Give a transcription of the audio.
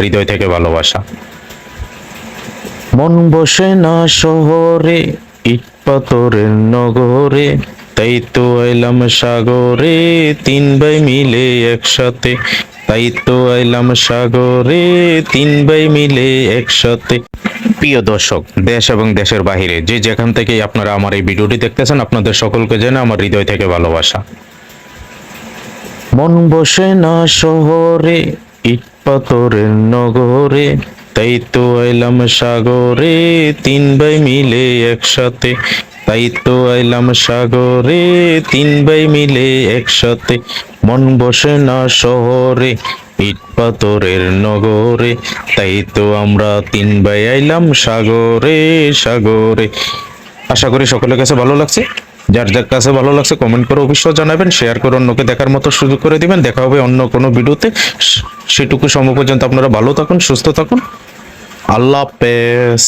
হৃদয় থেকে ভালোবাসা। মন বসে না শহরে ইট পাথরের নগরে তাই তো এলাম সাগরে তিন ভাই মিলে একসাথে। তাই তো এলাম সাগরে তিন ভাই মিলে একসাথে। প্রিয় দর্শক দেশ এবং দেশের বাহিরে যে যেখান থেকে আপনারা আমার এই ভিডিওটি দেখতেছেন আপনাদের সকলকে জেনে আমার হৃদয় থেকে ভালোবাসা। মন বসে না শহরে ইট পাথরের নগরে, তাই তো এলাম সাগরে। তিন ভাই মিলে একসাথে, তাই তো এলাম সাগরে। তিন ভাই মিলে একসাথে, মন বসে না শহরে। ইট পাথরের নগরে, তাই তো আমরা তিন ভাই আইলাম সাগরে সাগরে। আশা করি সকলের কাছে ভালো লাগছে। যার যার কাছে ভালো লাগছে কমেন্ট করে অবশ্যই জানাবেন শেয়ার করে অন্যকে দেখার মতো সুযোগ করে দিবেন। দেখা হবে অন্য কোনো ভিডিওতে। সেটুকু সময় পর্যন্ত আপনারা ভালো থাকুন, সুস্থ থাকুন। আল্লাহ হাফেজ।